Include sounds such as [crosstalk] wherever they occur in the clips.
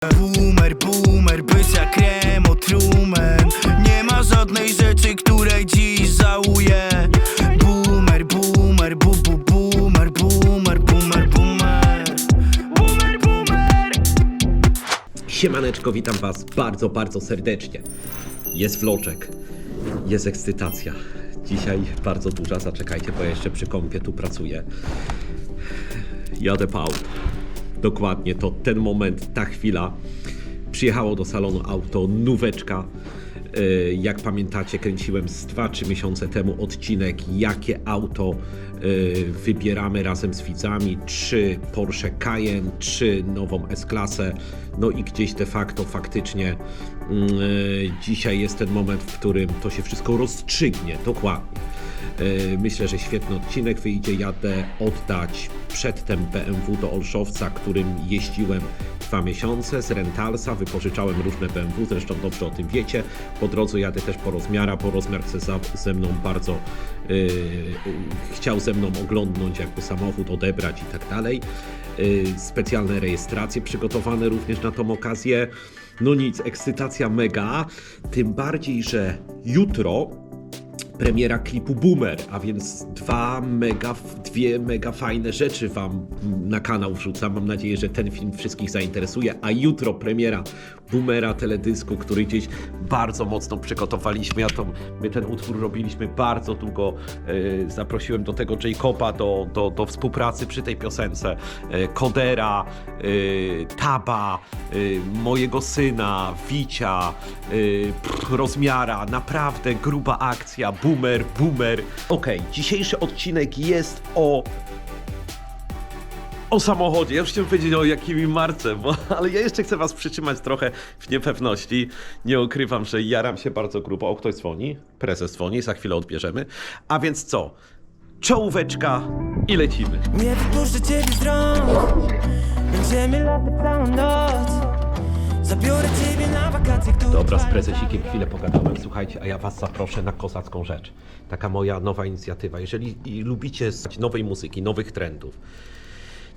Boomer, boomer, bysja kremo, trumen Nie ma żadnej rzeczy, której dziś żałuję Boomer, boomer, bu, bu, boomer, boomer, boomer, boomer Boomer, boomer Siemaneczko, witam Was bardzo, bardzo serdecznie. Jest vloczek, jest ekscytacja. Dzisiaj bardzo duża, zaczekajcie, bo jeszcze przy kąpie tu pracuję. Jadę po. Dokładnie, to ten moment, ta chwila. Przyjechało do salonu auto, nóweczka. Yy, Jak pamiętacie, kręciłem z 2-3 miesiące temu odcinek, jakie auto yy, wybieramy razem z widzami. Czy Porsche Cayenne, czy nową S-klasę. No i gdzieś de facto faktycznie yy, dzisiaj jest ten moment, w którym to się wszystko rozstrzygnie. Dokładnie. Yy, Myślę, że świetny odcinek wyjdzie. Jadę oddać przedtem BMW do Olszowca, którym jeździłem dwa miesiące z Rentalsa. Wypożyczałem różne BMW, zresztą dobrze o tym wiecie. Po drodze jadę też po rozmiara, bo rozmiar chce ze mną bardzo yy, chciał ze mną oglądnąć, jakby samochód odebrać i tak dalej. Yy, specjalne rejestracje przygotowane również na tą okazję. No nic, ekscytacja mega. Tym bardziej, że jutro premiera klipu Boomer, a więc dwa mega, dwie mega fajne rzeczy Wam na kanał wrzucam. Mam nadzieję, że ten film wszystkich zainteresuje, a jutro premiera Boomera teledysku, który gdzieś bardzo mocno przygotowaliśmy. Ja to, my ten utwór robiliśmy bardzo długo. E, zaprosiłem do tego Jacoba do, do, do współpracy przy tej piosence. Kodera, e, Taba, e, mojego syna, Wicia, rozmiara. Naprawdę gruba akcja. Boomer, boomer. Okej, dzisiejszy odcinek jest o o samochodzie. Ja już chciałem powiedzieć o jakimi marce, bo, [laughs] ale ja jeszcze chcę was przytrzymać trochę w niepewności. Nie ukrywam, że jaram się bardzo grubo. O, ktoś dzwoni, prezes dzwoni, za chwilę odbierzemy. A więc co? Czołóweczka i lecimy. Nie wypuszczę ciebie z rąk Będziemy latać całą noc Zabiorę ciebie na wakacje, które Dobra, z prezesikiem chwilę pogadałem. Słuchajcie, a ja was zaproszę na kozacką rzecz. Taka moja nowa inicjatywa. Jeżeli i lubicie słuchać nowej muzyki, nowych trendów,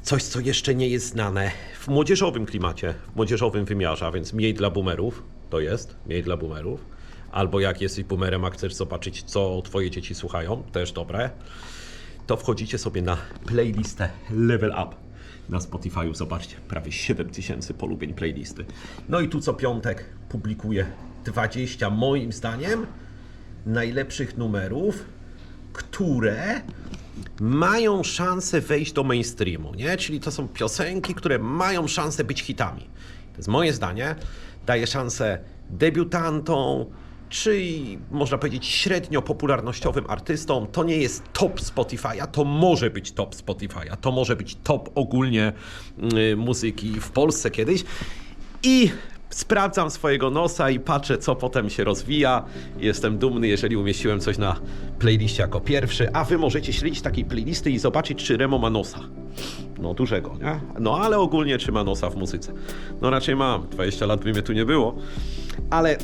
coś, co jeszcze nie jest znane w młodzieżowym klimacie, w młodzieżowym wymiarze, a więc mniej dla boomerów, to jest, mniej dla boomerów. Albo jak jesteś boomerem, a chcesz zobaczyć, co twoje dzieci słuchają, też dobre, to wchodzicie sobie na playlistę Level Up na Spotify'u. Zobaczcie, prawie 7000 polubień playlisty. No i tu co piątek publikuję 20, moim zdaniem, najlepszych numerów, które mają szansę wejść do mainstreamu, nie? Czyli to są piosenki, które mają szansę być hitami. To jest moje zdanie. Daje szansę debiutantom, czy można powiedzieć średnio popularnościowym artystom. To nie jest top Spotify'a, to może być top Spotify'a, to może być top ogólnie y, muzyki w Polsce kiedyś. I sprawdzam swojego nosa i patrzę, co potem się rozwija. Jestem dumny, jeżeli umieściłem coś na playliście jako pierwszy, a wy możecie śledzić takiej playlisty i zobaczyć, czy Remo ma nosa. No dużego, nie? No ale ogólnie czy ma nosa w muzyce. No raczej mam, 20 lat by mnie tu nie było. Ale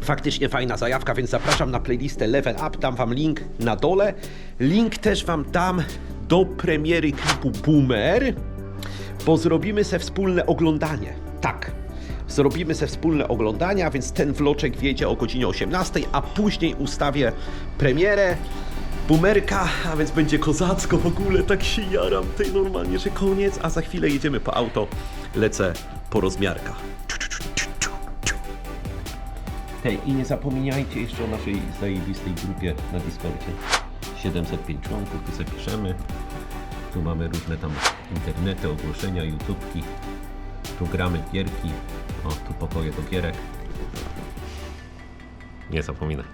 faktycznie fajna zajawka, więc zapraszam na playlistę Level Up, dam wam link na dole. Link też wam dam do premiery klipu Boomer, bo zrobimy se wspólne oglądanie. Tak. Zrobimy se wspólne oglądanie, a więc ten vloczek wjedzie o godzinie 18, a później ustawię premierę Boomerka, a więc będzie kozacko w ogóle, tak się jaram, tej normalnie, że koniec, a za chwilę jedziemy po auto, lecę po rozmiarkach. Hej, i nie zapominajcie jeszcze o naszej zajebistej grupie na Discordzie. 705 członków, tu sobie piszemy. Tu mamy różne tam internety, ogłoszenia, YouTubki. Tu gramy w gierki. O, tu pokoje do gierek. Nie zapominaj.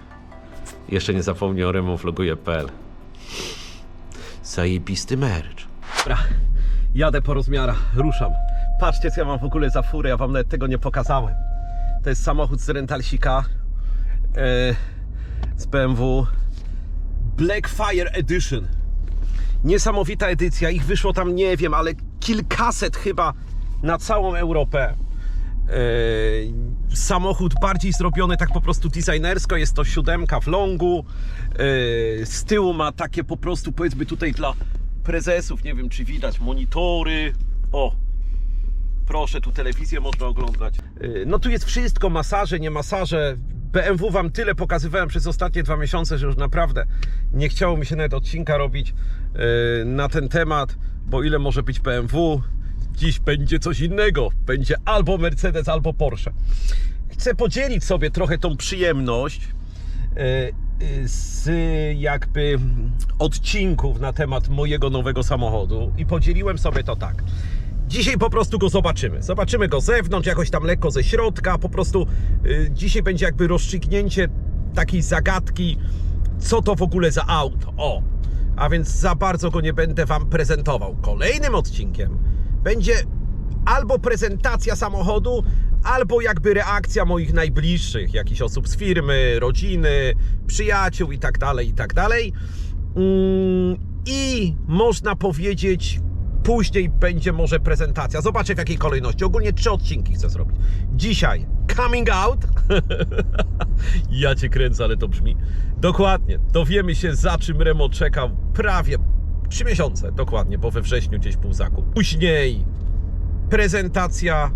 Jeszcze nie zapomnij o remofloguje.pl Zajebisty merch. Dobra, jadę po rozmiarach, ruszam. Patrzcie, co ja mam w ogóle za furę, ja wam nawet tego nie pokazałem. To jest samochód z rentalsika e, z BMW Blackfire Edition. Niesamowita edycja, ich wyszło tam nie wiem, ale kilkaset chyba na całą Europę. E, samochód bardziej zrobiony tak po prostu designersko, jest to siódemka w longu. E, z tyłu ma takie po prostu powiedzmy tutaj dla prezesów, nie wiem czy widać, monitory. O, Proszę, tu telewizję można oglądać. Yy, No tu jest wszystko, masaże, nie masaże. BMW wam tyle pokazywałem przez ostatnie dwa miesiące, że już naprawdę nie chciało mi się nawet odcinka robić yy, na ten temat, bo ile może być BMW? Dziś będzie coś innego. Będzie albo Mercedes, albo Porsche. Chcę podzielić sobie trochę tą przyjemność e, z jakby odcinków na temat mojego nowego samochodu i podzieliłem sobie to tak. Dzisiaj po prostu go zobaczymy. Zobaczymy go z zewnątrz, jakoś tam lekko ze środka. Po prostu e, dzisiaj będzie jakby rozstrzygnięcie takiej zagadki, co to w ogóle za auto. O, a więc za bardzo go nie będę Wam prezentował. Kolejnym odcinkiem będzie albo prezentacja samochodu, albo jakby reakcja moich najbliższych, jakichś osób z firmy, rodziny, przyjaciół i tak dalej, i tak dalej. Mm, I można powiedzieć, później będzie może prezentacja. Zobaczę w jakiej kolejności. Ogólnie trzy odcinki chcę zrobić. Dzisiaj coming out. [laughs] ja cię kręcę, ale to brzmi. Dokładnie. Dowiemy się za czym Remo czekał prawie trzy miesiące, dokładnie, bo we wrześniu gdzieś pół zakup. Później prezentacja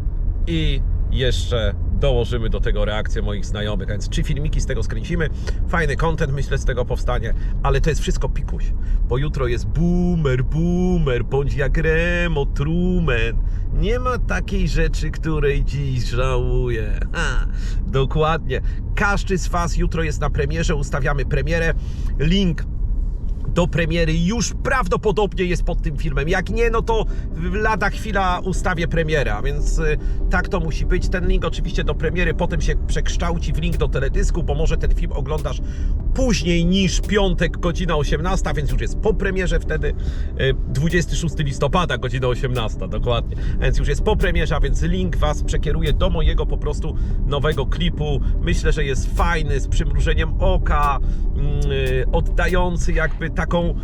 i jeszcze dołożymy do tego reakcję moich znajomych, więc trzy filmiki z tego skręcimy. Fajny content myślę z tego powstanie, ale to jest wszystko pikuś, bo jutro jest boomer, boomer, bądź jak Remo, Truman. Nie ma takiej rzeczy, której dziś żałuję. Ha, dokładnie. Każdy z Was jutro jest na premierze, ustawiamy premierę. Link do premiery już prawdopodobnie jest pod tym filmem. Jak nie, no to lada chwila ustawię premierę, a więc y, tak to musi być. Ten link oczywiście do premiery potem się przekształci w link do teledysku, bo może ten film oglądasz później niż piątek, godzina 18, więc już jest po premierze wtedy y, 26 listopada, godzina 18, dokładnie. Więc już jest po premierze, a więc link Was przekieruje do mojego po prostu nowego klipu. Myślę, że jest fajny, z przymrużeniem oka, mm, y, oddający jakby taką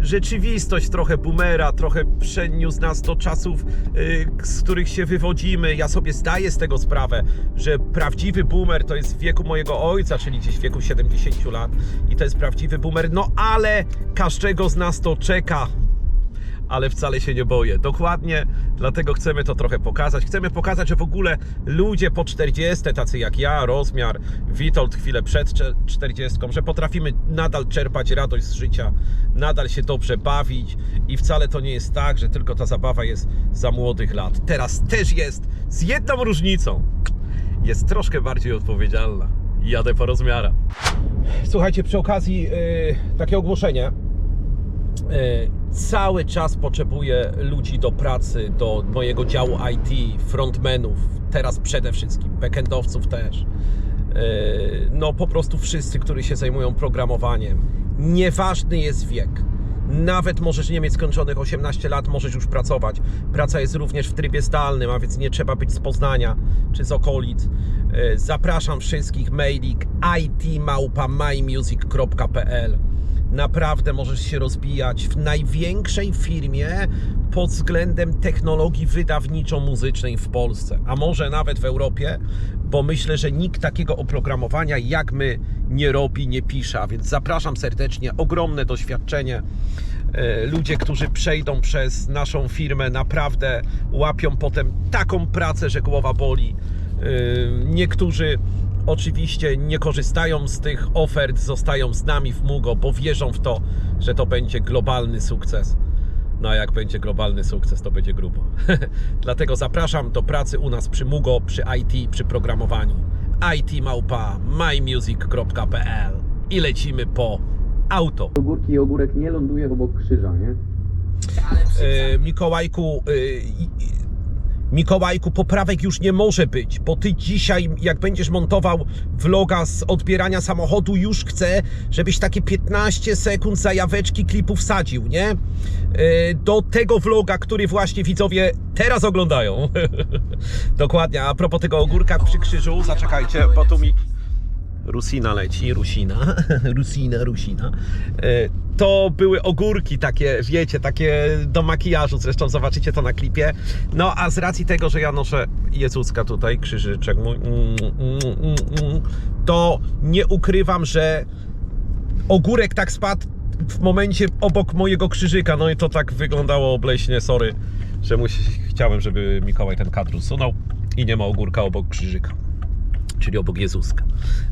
rzeczywistość trochę boomera, trochę przeniósł nas do czasów, y, z których się wywodzimy. Ja sobie zdaję z tego sprawę, że prawdziwy boomer to jest w wieku mojego ojca, czyli gdzieś w wieku 70 lat i to jest prawdziwy boomer, no ale każdego z nas to czeka ale wcale się nie boję. Dokładnie dlatego chcemy to trochę pokazać. Chcemy pokazać, że w ogóle ludzie po 40, tacy jak ja, rozmiar, Witold chwilę przed cze- 40, że potrafimy nadal czerpać radość z życia, nadal się dobrze bawić i wcale to nie jest tak, że tylko ta zabawa jest za młodych lat. Teraz też jest z jedną różnicą. Jest troszkę bardziej odpowiedzialna. Jadę po rozmiarach. Słuchajcie, przy okazji yy, takie ogłoszenie. E, Cały czas potrzebuję ludzi do pracy, do mojego działu IT, frontmenów, teraz przede wszystkim, backendowców też. E, No po prostu wszyscy, którzy się zajmują programowaniem. Nieważny jest wiek. Nawet możesz nie mieć skończonych 18 lat, możesz już pracować. Praca jest również w trybie zdalnym, a więc nie trzeba być z Poznania czy z okolic. E, Zapraszam wszystkich mailik itmałpa.mymusic.pl Naprawdę możesz się rozbijać w największej firmie pod względem technologii wydawniczo-muzycznej w Polsce, a może nawet w Europie, bo myślę, że nikt takiego oprogramowania jak my nie robi, nie pisze, a więc zapraszam serdecznie, ogromne doświadczenie. E, Ludzie, którzy przejdą przez naszą firmę, naprawdę łapią potem taką pracę, że głowa boli. E, Niektórzy oczywiście nie korzystają z tych ofert, zostają z nami w Mugo, bo wierzą w to, że to będzie globalny sukces. No a jak będzie globalny sukces, to będzie grubo. [laughs] Dlatego zapraszam do pracy u nas przy Mugo, przy IT, przy programowaniu. itmałpa mymusic.pl i lecimy po auto. do górki i ogórek nie ląduje obok krzyża, nie? e, Mikołajku, e, Mikołajku, poprawek już nie może być, bo ty dzisiaj, jak będziesz montował vloga z odbierania samochodu, już chcę, żebyś takie 15 sekund zajaweczki klipu wsadził, nie? E, Do tego vloga, który właśnie widzowie teraz oglądają. [laughs] Dokładnie, a propos tego ogórka przy krzyżu, zaczekajcie, bo tu mi Rusina leci, Rusina, [laughs] Rusina, Rusina. E, To były ogórki takie, wiecie, takie do makijażu, zresztą zobaczycie to na klipie. No a z racji tego, że ja noszę Jezuska tutaj, krzyżyczek mój, mm, mm, mm, to nie ukrywam, że ogórek tak spadł w momencie obok mojego krzyżyka, no i to tak wyglądało obleśnie, sorry. że musi, chciałem, żeby Mikołaj ten kadr usunął i nie ma ogórka obok krzyżyka. Czyli obok Jezuska.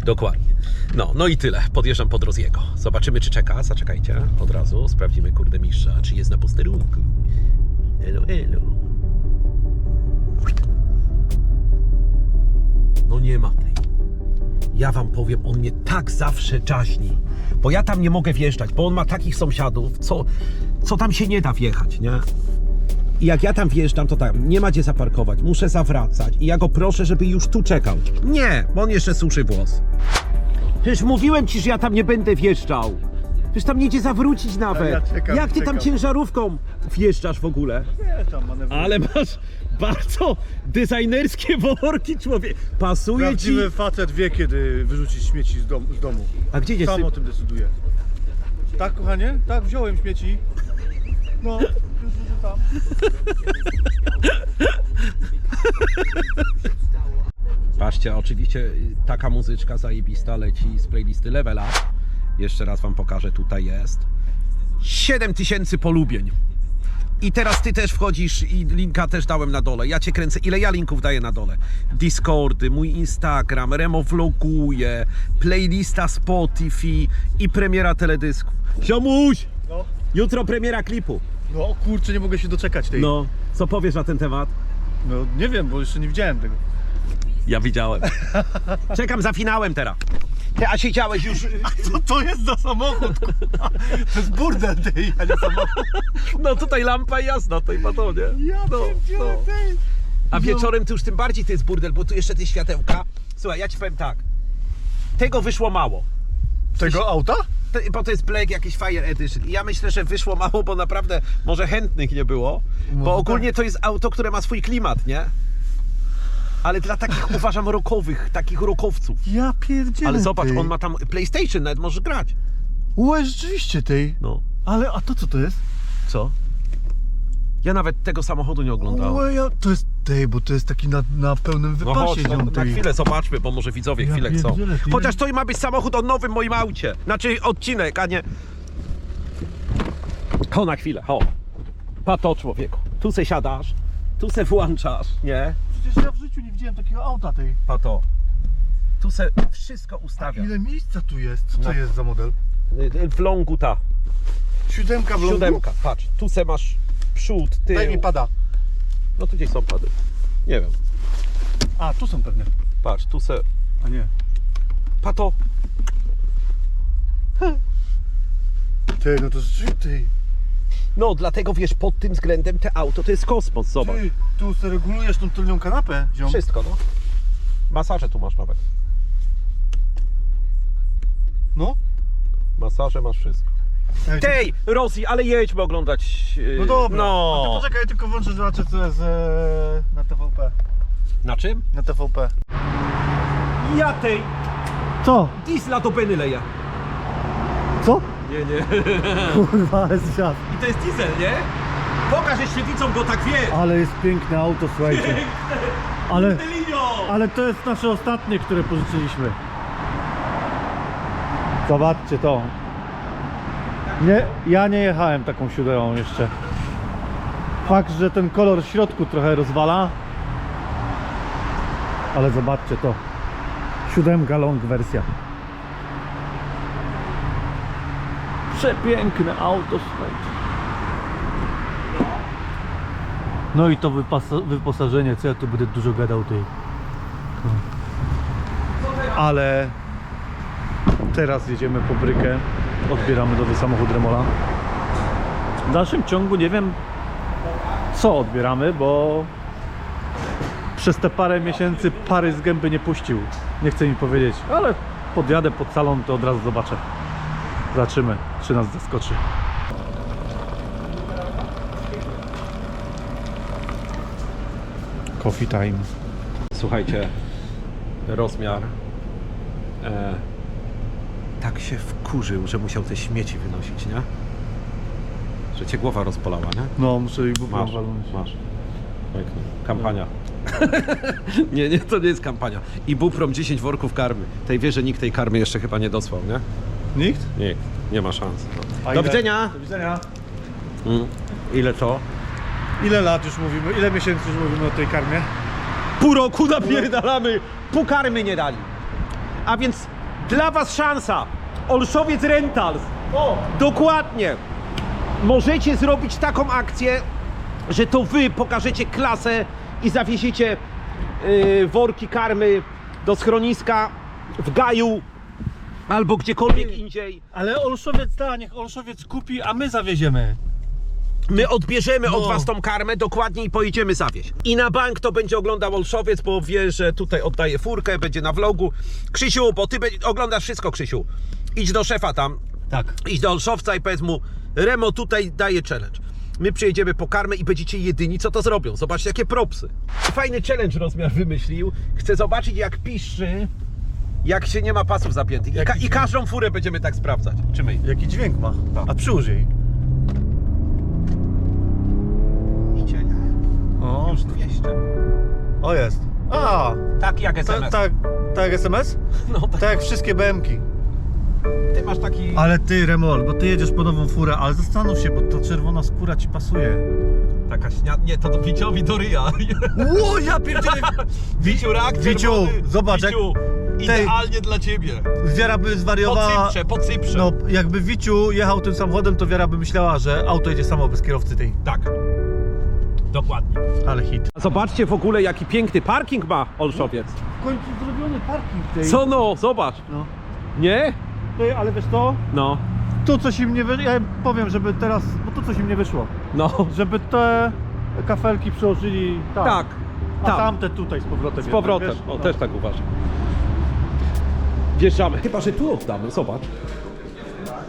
Dokładnie. No, no i tyle. Podjeżdżam pod Roziego. Zobaczymy, czy czeka. Zaczekajcie. Od razu sprawdzimy, kurde, mistrza, czy jest na posterunku. Elo, elo. No nie ma tej. Ja wam powiem, on mnie tak zawsze czaśni. Bo ja tam nie mogę wjeżdżać, bo on ma takich sąsiadów, co, co tam się nie da wjechać, nie? I jak ja tam wjeżdżam, to tam nie ma gdzie zaparkować, muszę zawracać. I ja go proszę, żeby już tu czekał. Nie, bo on jeszcze suszy włos. Przecież mówiłem ci, że ja tam nie będę wjeżdżał. Przecież tam nie idzie zawrócić nawet. ja czekam, jak ty tam czekam. ciężarówką wjeżdżasz w ogóle? Nie, tam manewruję. Ale masz bardzo designerskie worki, człowiek. Pasuje ci. Prawdziwy facet wie, kiedy wyrzucić śmieci z, dom, z domu. A gdzie jest? Sam o tym decyduje. Tak, kochanie? Tak, wziąłem śmieci. No, wyrzucam. Patrzcie, oczywiście taka muzyczka zajebista leci z playlisty Level Up. Jeszcze raz wam pokażę, tutaj jest. 7000 polubień. I teraz ty też wchodzisz i linka też dałem na dole. Ja cię kręcę. Ile ja linków daję na dole? Discordy, mój Instagram, Remo vloguje, playlista Spotify i premiera teledysku. Ziomuś! No, Jutro premiera klipu. No kurczę, nie mogę się doczekać tej. No, co powiesz na ten temat? no nie wiem, bo jeszcze nie widziałem tego. Ja widziałem. [laughs] Czekam za finałem teraz. Ty, a siedziałeś już... [laughs] Co to jest za samochód? kurwa? To jest burdel tej, a nie samochód. No tutaj lampa jasna, tutaj batonie. Ja no, pierdzielę, no. tej. A wieczorem to już tym bardziej to jest burdel, bo tu jeszcze te światełka. Słuchaj, ja ci powiem tak. Tego wyszło mało. Tego auta? Bo to jest Black jakiś Fire Edition. I ja myślę, że wyszło mało, bo naprawdę może chętnych nie było. Bo ogólnie tak. to jest auto, które ma swój klimat, nie? Ale dla takich [laughs] uważam rokowych, takich rokowców. Ja pierdzielę Ale zobacz, on ma tam PlayStation, nawet możesz grać. Ue, rzeczywiście tej. No. Ale, a to co to jest? Co? Ja nawet tego samochodu nie oglądałem. Ue, ja, to jest tej, bo to jest taki na, na pełnym No chodź, no, ziom, na tej. chwilę zobaczmy, bo może widzowie Ja chwilę chcą. pierdzielę, ty Chociaż to ma być samochód o nowym moim aucie. Znaczy odcinek, a nie... Ho na chwilę, ho. Pato człowieku. Tu se siadasz, tu se włączasz, nie? Przecież ja w życiu nie widziałem takiego auta tej. Pato. Tu se wszystko A ustawia. ile miejsca tu jest? Co to No. jest za model? Y, W lągu ta, Siódemka w lądu? siódemka, patrz. Tu se masz przód, tył. Daj mi pada. No tu gdzieś są pady. Nie wiem. A, tu są pewnie. Patrz, tu se... A nie. Pato, Ty, no to. Ty, no dlatego wiesz, pod tym względem te auto to jest kosmos, zobacz. ty, tu sobie regulujesz tą tylnią kanapę, ziom. Wszystko, no. Masaże tu masz nawet. No. Masaże masz wszystko. Ty- Tej, Rosji, ale jedźmy oglądać. yy, No dobra. No. To poczekaj, tylko włączę, zobaczę co jest e, na TVP. Na czym? Na TVP. Ja tej Co? diesla do Beny leję. Co? Nie, nie. [laughs] Kurwa, ale świat. I to jest diesel, nie? Pokaż jeszcze widzom go tak wie. Ale jest piękne auto, słuchajcie. Ale, ale to jest nasze ostatnie, które pożyczyliśmy. Zobaczcie to. Nie, ja nie jechałem taką siódemą jeszcze. Fakt, że ten kolor w środku trochę rozwala. Ale zobaczcie to. Siódemka long wersja. Przepiękne auto, słuchajcie. No i to wyposażenie, co ja tu będę dużo gadał tej. No. Ale teraz jedziemy po brykę, odbieramy nowy samochód Remola. W dalszym ciągu nie wiem co odbieramy, bo przez te parę miesięcy pary z gęby nie puścił. Nie chce mi powiedzieć, ale podjadę pod salon, to od razu zobaczę. Zobaczymy, czy nas zaskoczy. Coffee time. Słuchajcie, rozmiar e, tak się wkurzył, że musiał te śmieci wynosić, nie? Że cię głowa rozpolała, nie? No, muszę ich bublą Masz, walnąć. masz. Pięknie. Kampania. [laughs] nie, nie, to nie jest kampania. I Buprom 10 worków karmy. Tej wie, że nikt tej karmy jeszcze chyba nie dosłał, nie? Nikt? Nikt. Nie ma szans. No. A Do ile? widzenia! Do widzenia. Mm. Ile to? Ile lat już mówimy, ile miesięcy już mówimy o tej karmie? Pół roku napierdalamy, pół karmy nie dali. A więc dla was szansa. Olszowiec Rentals. O, dokładnie. Możecie zrobić taką akcję, że to wy pokażecie klasę i zawieziecie yy, worki karmy do schroniska w Gaju albo gdziekolwiek indziej. Ale Olszowiec da, niech Olszowiec kupi, a my zawieziemy. My odbierzemy No. od was tą karmę dokładnie i pojedziemy zawieźć. I na bank to będzie oglądał Olszowiec, bo wie, że tutaj oddaje furkę, będzie na vlogu. Krzysiu, bo ty oglądasz wszystko, Krzysiu. Idź do szefa tam, Tak. idź do Olszowca i powiedz mu, Remo tutaj daje challenge. My przyjedziemy po karmę i będziecie jedyni, co to zrobią. Zobaczcie, jakie propsy. Fajny challenge rozmiar wymyślił. Chcę zobaczyć, jak piszczy, jak się nie ma pasów zapiętych. I, ka- I każdą furę będziemy tak sprawdzać. Czy my? Jaki dźwięk ma? A przyłóż jej. O, Już 200. o jest. A, Tak jak SMS. tak, tak jak SMS? No, tak. Tak jak wszystkie BM-ki. Ty masz taki... Ale ty, Remol, bo ty jedziesz po nową furę, ale zastanów się, bo ta czerwona skóra ci pasuje. Taka śnia... Nie, to do Wiciowi do ryja. Ło, ja pierdzielę! [laughs] Wiciu, rak Wiciu, czerwony. zobacz, jak- Wiciu, idealnie dla ciebie. Wiara by Po zwariowała... Cyprze, po Cyprze. No, jakby Wiciu jechał tym samochodem, to Wiara by myślała, że auto jedzie samo bez kierowcy tej. Tak. Dokładnie. Ale hit. Zobaczcie w ogóle, jaki piękny parking ma Olszowiec. W końcu zrobiony parking tej. Co no, zobacz. No. Nie? Ty, ale wiesz to? No, Tu coś im nie wyszło, ja powiem, żeby teraz, bo tu coś im nie wyszło. no. Żeby te kafelki przełożyli tam. Tak, A tam. tamte tutaj z powrotem. Z powrotem. jednak, wiesz? O, też tak uważam. Wjeżdżamy. Chyba, że tu oddamy, zobacz.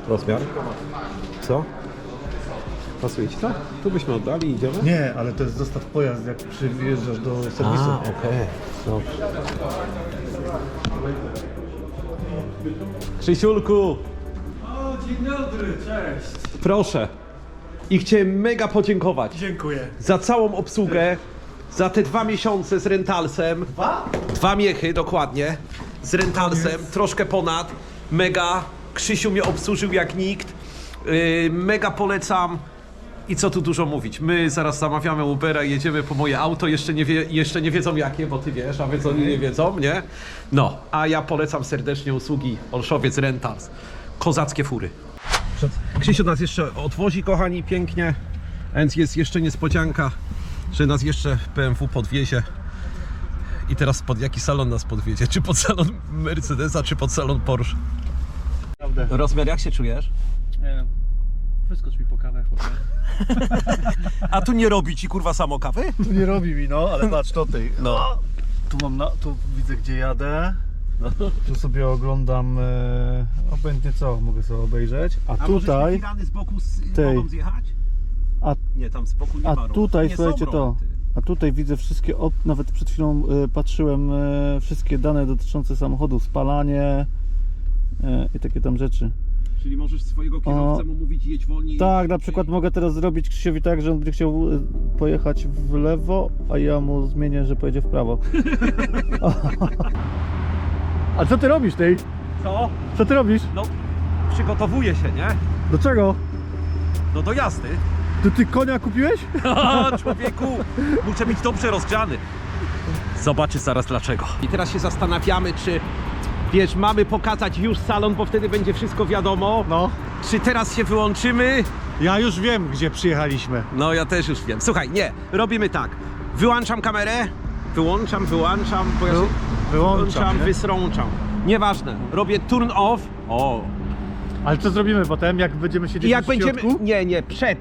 Rozmiar. Co? Pasuje ci to? Tu byśmy oddali i idziemy? Nie, ale to jest zostaw pojazd, jak przyjeżdżasz do serwisu. A, okej. Dobrze. Krzysiulku! O, dzień dobry, cześć. Proszę. I chciałem mega podziękować Dziękuję. za całą obsługę, za te dwa miesiące z rentalsem. Dwa? Dwa miechy, dokładnie. Z rentalsem, troszkę ponad. Mega. Krzysiu mnie obsłużył jak nikt. Yy, mega polecam. I co tu dużo mówić? My zaraz zamawiamy Ubera i jedziemy po moje auto. Jeszcze nie, wie, jeszcze nie wiedzą jakie, bo ty wiesz, a więc oni nie wiedzą, nie? No, a ja polecam serdecznie usługi Olszowiec Rentals. Kozackie fury. Krzysiu nas jeszcze odwozi, kochani, pięknie. Więc jest jeszcze niespodzianka, że nas jeszcze BMW podwiezie. I teraz pod jaki salon nas podwiedzie? Czy pod salon Mercedesa, czy pod salon Porsche? Rozmiar, jak się czujesz? Nie wiem. Wyskocz mi po kawę, chłopie. A tu nie robi ci kurwa samo kawy? Tu nie robi mi, no, ale patrz to tej. No. Tu mam na, tu widzę gdzie jadę. Tu sobie oglądam e, obojętnie co mogę sobie obejrzeć. A, tutaj. z boku z, Tej. mogą zjechać? A, Nie, tam z boku nie a ma rąk. tutaj nie słuchajcie to. ty. A tutaj widzę wszystkie, op- nawet przed chwilą e, patrzyłem e, wszystkie dane dotyczące samochodu, spalanie e, i takie tam rzeczy. Czyli możesz swojego kierowcę mu mówić jedź wolniej. Tak, na przykład mogę teraz zrobić Krzysiowi tak, że on będzie chciał e, pojechać w lewo, a ja mu zmienię, że pojedzie w prawo. [laughs] a co ty robisz tej? Co? Co ty robisz? No, przygotowuję się, nie? Do czego? No do jazdy. Ty, ty konia kupiłeś? [laughs] O, człowieku, muszę być dobrze rozgrzany. Zobaczysz zaraz dlaczego. I teraz się zastanawiamy, czy wiesz, mamy pokazać już salon, bo wtedy będzie wszystko wiadomo. No. Czy teraz się wyłączymy? Ja już wiem, gdzie przyjechaliśmy. No ja też już wiem. Słuchaj, nie, robimy tak. Wyłączam kamerę, wyłączam, wyłączam, bo ja się Wyłączam, nie? wysrączam. Nieważne, robię turn off. O. Ale co zrobimy potem, jak będziemy siedzieć I jak w będziemy. środku? Nie, nie, przed.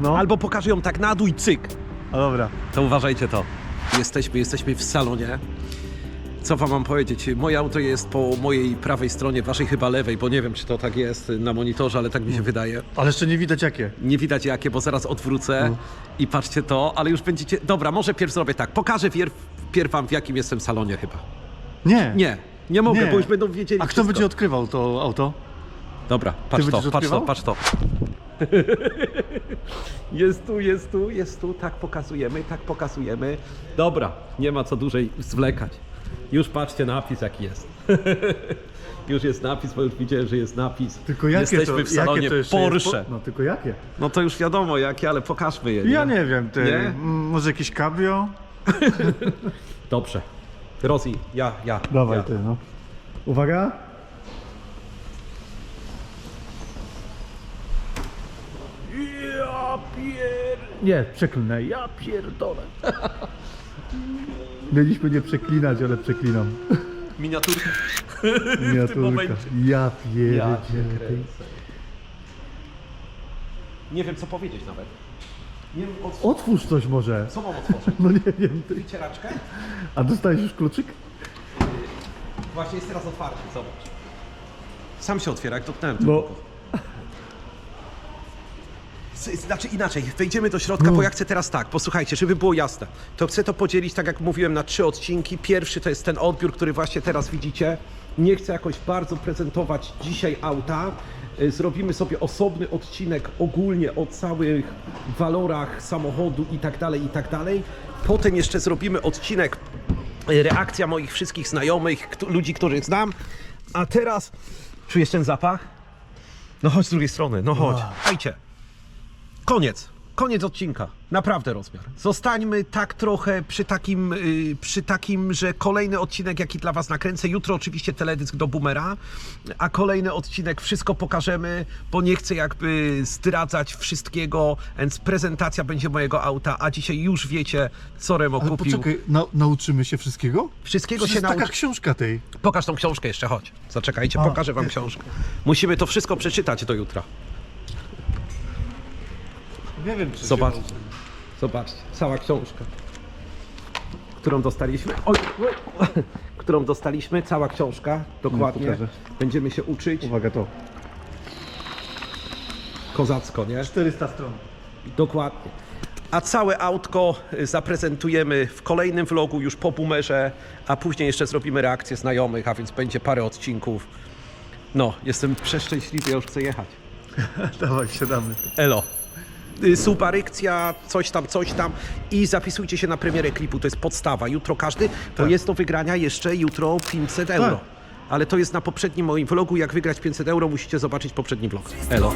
No. Albo pokażę ją tak na dół i cyk. A dobra. To uważajcie to. Jesteśmy, jesteśmy w salonie. Co wam mam powiedzieć? Moje auto jest po mojej prawej stronie, waszej chyba lewej, bo nie wiem, czy to tak jest na monitorze, ale tak mi się wydaje. Ale jeszcze nie widać jakie. Nie widać jakie, bo zaraz odwrócę No. i patrzcie to, ale już będziecie... Dobra, może pierw zrobię tak. Pokażę pierw, pierw wam, w jakim jestem salonie chyba. Nie. Nie, nie mogę, Nie. bo już będą wiedzieli A kto wszystko. będzie odkrywał to auto? Dobra, patrz to, patrz to, patrz to. [laughs] jest tu, jest tu, jest tu, tak pokazujemy, tak pokazujemy. Dobra, nie ma co dłużej zwlekać. Już patrzcie napis jaki jest. [laughs] Już jest napis, bo już widziałem, że jest napis. Tylko jakie Jesteśmy to, w salonie jakie to jest Porsche. po- No tylko jakie? No to już wiadomo jakie, ale pokażmy je. Ja nie wiem, ty. Nie? Może jakieś cabrio? [laughs] Dobrze. Rozi, ja, ja. Dawaj ja. ty, no. Uwaga. Ja pier... Nie, przeklinę. Ja pierdolę. [laughs] Mieliśmy nie przeklinać, ale przeklinam. Miniaturka. [laughs] Miniaturka. momencie. Ja Ja cię pierdzielę. kręcę. Nie wiem co powiedzieć nawet. Nie wiem. Otwórz coś może. Co mam otworzyć? [laughs] No nie wiem. Ty. Wycieraczkę? A dostałeś już kluczyk? Właśnie jest teraz otwarty, zobacz. Sam się otwiera, jak dotknąłem No. tylko. Znaczy inaczej, wejdziemy do środka, No. bo ja chcę teraz tak, posłuchajcie, żeby było jasne, to chcę to podzielić, tak jak mówiłem, na trzy odcinki. Pierwszy to jest ten odbiór, który właśnie teraz widzicie. Nie chcę jakoś bardzo prezentować dzisiaj auta. Y, Zrobimy sobie osobny odcinek ogólnie o całych walorach samochodu i tak dalej, i tak dalej. Potem jeszcze zrobimy odcinek y, reakcja moich wszystkich znajomych, ludzi, których znam. A teraz czujesz ten zapach? No chodź z drugiej strony, no chodź. Słuchajcie, Koniec. Koniec odcinka. Naprawdę rozmiar. Zostańmy tak trochę przy takim, y, przy takim, że kolejny odcinek, jaki dla Was nakręcę. Jutro oczywiście teledysk do Boomera, a kolejny odcinek wszystko pokażemy, bo nie chcę jakby zdradzać wszystkiego, więc prezentacja będzie mojego auta, a dzisiaj już wiecie, co Remo Ale kupił. poczekaj, na, nauczymy się wszystkiego? Wszystkiego Przecież się jest taka nauczy. książka tej. Pokaż tą książkę jeszcze, chodź. Zaczekajcie, pokażę Wam książkę. Musimy to wszystko przeczytać do jutra. Nie wiem, czy Zobacz. Zobaczcie, cała książka, którą dostaliśmy. Oj, oj, [laughs] którą dostaliśmy, cała książka, dokładnie. pokażę. Będziemy się uczyć. Uwaga to. Kozacko, nie? 400 stron. Dokładnie. A całe autko y, zaprezentujemy w kolejnym vlogu już po boomerze, a później jeszcze zrobimy reakcję znajomych, a więc będzie parę odcinków. No, jestem przeszczęśliwy, ja już chcę jechać. [laughs] Dawaj, wsiadamy. Elo. Y, subarykcja, coś tam, coś tam i zapisujcie się na premierę klipu, to jest podstawa. Jutro każdy, to Tak. jest do wygrania jeszcze jutro 500 euro. Tak. Ale to jest na poprzednim moim vlogu, jak wygrać 500 euro musicie zobaczyć poprzedni vlog. Elo.